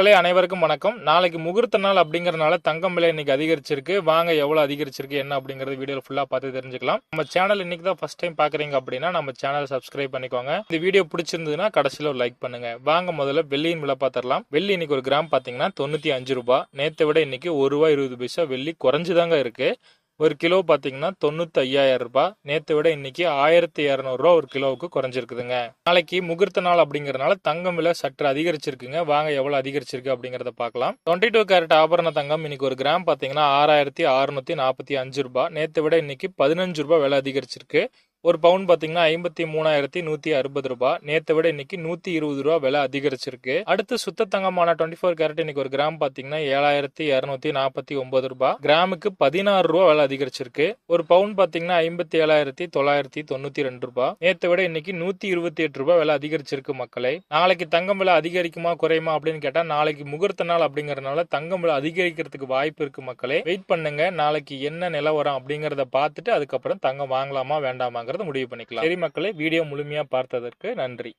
மக்களே அனைவருக்கும் வணக்கம். நாளைக்கு முகூர்த்த நாள் அப்படிங்கறதுனால தங்கம் விலை இன்னைக்கு அதிகரிச்சிருக்கு. வாங்க எவ்வளவு அதிகரிச்சிருக்கு என்ன அப்படிங்கறது வீடியோ ஃபுல்லா பார்த்து தெரிஞ்சுக்கலாம். நம்ம சேனல் இன்னைக்கு தான் ஃபர்ஸ்ட் டைம் பாக்குறீங்க அப்படின்னா நம்ம சேனல் சப்ஸ்கிரைப் பண்ணிக்கோங்க. இந்த வீடியோ பிடிச்சிருந்ததுன்னா கடைசியில ஒரு லைக் பண்ணுங்க. வாங்க முதல்ல வெள்ளியின் விலை பார்த்துடலாம். வெள்ளி இன்னைக்கு ஒரு கிராம் பாத்தீங்கன்னா தொண்ணூத்தி அஞ்சு ரூபாய். நேத்தை விட இன்னைக்கு ஒரு ரூபாய் இருபது பைசா வெள்ளி குறைஞ்சுதாங்க இருக்கு. ஒரு கிலோ பார்த்தீங்கன்னா தொண்ணூத்தி ஐயாயிரம் ரூபாய். நேற்றை விட இன்னைக்கு ஆயிரத்தி இரநூறுவா ஒரு கிலோவுக்கு குறைஞ்சிருக்குதுங்க. நாளைக்கு முகூர்த்த நாள் அப்படிங்கறதுனால தங்கம் விலை சற்று அதிகரிச்சிருக்குங்க. வாங்க எவ்வளவு அதிகரிச்சிருக்கு அப்படிங்கறத பார்க்கலாம். டுவெண்ட்டி டூ கேரட் ஆபரண தங்கம் இன்னைக்கு ஒரு கிராம் பார்த்தீங்கன்னா ஆறாயிரத்தி அறுநூத்தி நாற்பத்தி அஞ்சு ரூபாய். நேற்றை விட இன்னைக்கு பதினஞ்சு ரூபாய் விலை அதிகரிச்சிருக்கு. ஒரு பவுன் பாத்தீங்கன்னா ஐம்பத்தி மூணாயிரத்தி நூத்தி அறுபது ரூபாய் நேற்றை விட இன்னைக்கு நூத்தி இருபது ரூபா விலை அதிகரிச்சிருக்கு. அடுத்து சுத்த தங்கமான டுவெண்ட்டி ஃபோர் கேரட் இன்னைக்கு ஒரு கிராம் பாத்தீங்கன்னா ஏழாயிரத்தி இருநூத்தி நாற்பத்தி ஒன்பது ரூபாய் கிராமுக்கு பதினாறு ரூபா விலை அதிகரிச்சிருக்கு. ஒரு பவுன் பாத்தீங்கன்னா ஐம்பத்தி ஏழாயிரத்தி தொள்ளாயிரத்தி தொண்ணூத்தி ரெண்டு ரூபாய் நேற்றை விட இன்னைக்கு நூத்தி இருபத்தி எட்டு ரூபாய் விலை அதிகரிச்சிருக்கு மக்களை. நாளைக்கு தங்கம் விலை அதிகரிக்குமா குறையுமா அப்படின்னு கேட்டா நாளைக்கு முகூர்த்த நாள் அப்படிங்கறதுனால தங்கம் விலை அதிகரிக்கிறதுக்கு வாய்ப்பு இருக்கு மக்களே. வெயிட் பண்ணுங்க. நாளைக்கு என்ன நிலவரம் அப்படிங்கறத பார்த்துட்டு அதுக்கப்புறம் தங்கம் வாங்கலாமா வேண்டாமாங்க முடிவு பண்ணிக்கலாம். சரி மக்களை வீடியோ முழுமையா பார்த்ததற்கு நன்றி.